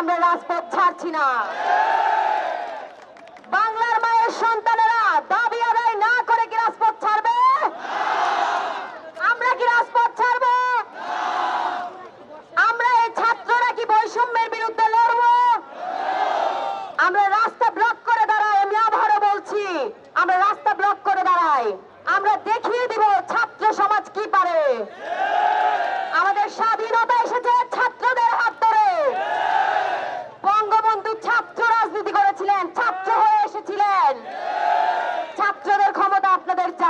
আমরা রাজপথ ছাড়ছি না। বাংলার মায়ের সন্তানেরা দাবি আদায় না করে কি রাজপথ ছাড়বে? আমরা কি রাজপথ ছাড়বো? আমরা এই ছাত্ররা কি বৈষম্যের বিরুদ্ধে লড়বো? আমরা রাস্তা ব্লক করে দাঁড়াই, আমি আবারও বলছি, আমরা রাস্তা ব্লক করে দাঁড়াই। আমরা দেখিয়ে দিব ছাত্র সমাজ কি পারে।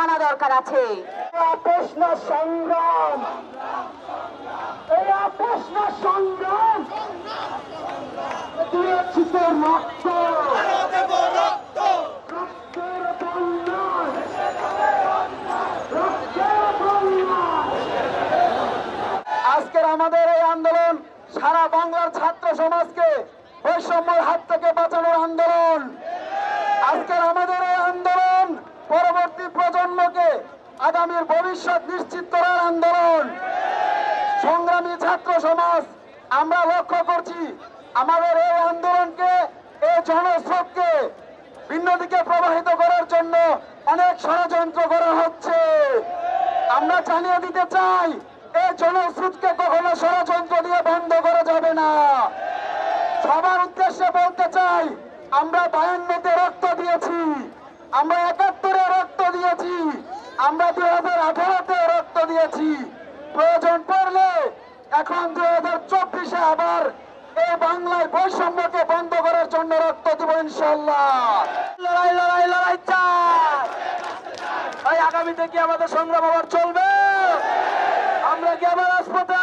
জানা দরকার আছে। প্রশ্ন সংগ্রাম। প্রশ্ন সংগ্রাম। রক্ত। আজকের আমাদের এই আন্দোলন সারা বাংলার ছাত্র সমাজকে বৈষম্যের হাত থেকে বাঁচানোর আন্দোলন। আজকের আমাদের প্রজন্মকে আগামীর ভবিষ্যৎ নিশ্চিত করার আন্দোলন। সংগ্রামী ছাত্র সমাজ, আমরা লক্ষ্য করছি আমাদের এই আন্দোলনকে, এই জনস্রোতকে ভিন্ন দিকে প্রবাহিত করার জন্য অনেক ষড়যন্ত্র করা হচ্ছে। আমরা জানিয়ে দিতে চাই, এই জনস্রোতকে কখনো ষড়যন্ত্র দিয়ে বন্ধ করা যাবে না। সবার উদ্দেশ্যে বলতে চাই, আমরা বায়ান্নতে রক্ত দিয়েছি। আমরা রক্ত দিয়েছি। আমরা দুই হাজার আঠারোতে রক্ত দিয়েছি। প্রয়োজন পড়লে এখন দুই হাজার চব্বিশে আবার এই বাংলায় বৈষম্যকে বন্ধ করার জন্য রক্ত দিব ইনশাল্লাহ লড়াই লড়াই আগামীতে কি আমাদের সংগ্রাম আবার চলবে? আমরা কি আবার রাজপথে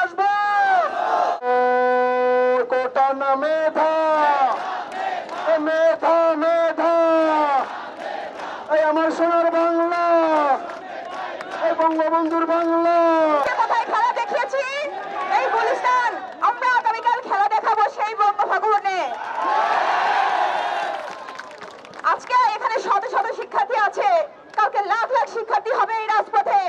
বঙ্গবন্ধুর বাংলা। কোথায় খেলা দেখিয়েছি? এই গুলিস্তান, আমরা আগামীকাল খেলা দেখাবো সেই বঙ্গভবনে আজকে এখানে শত শত শিক্ষার্থী আছে। কালকে লাখ লাখ শিক্ষার্থী হবে এই রাজপথে।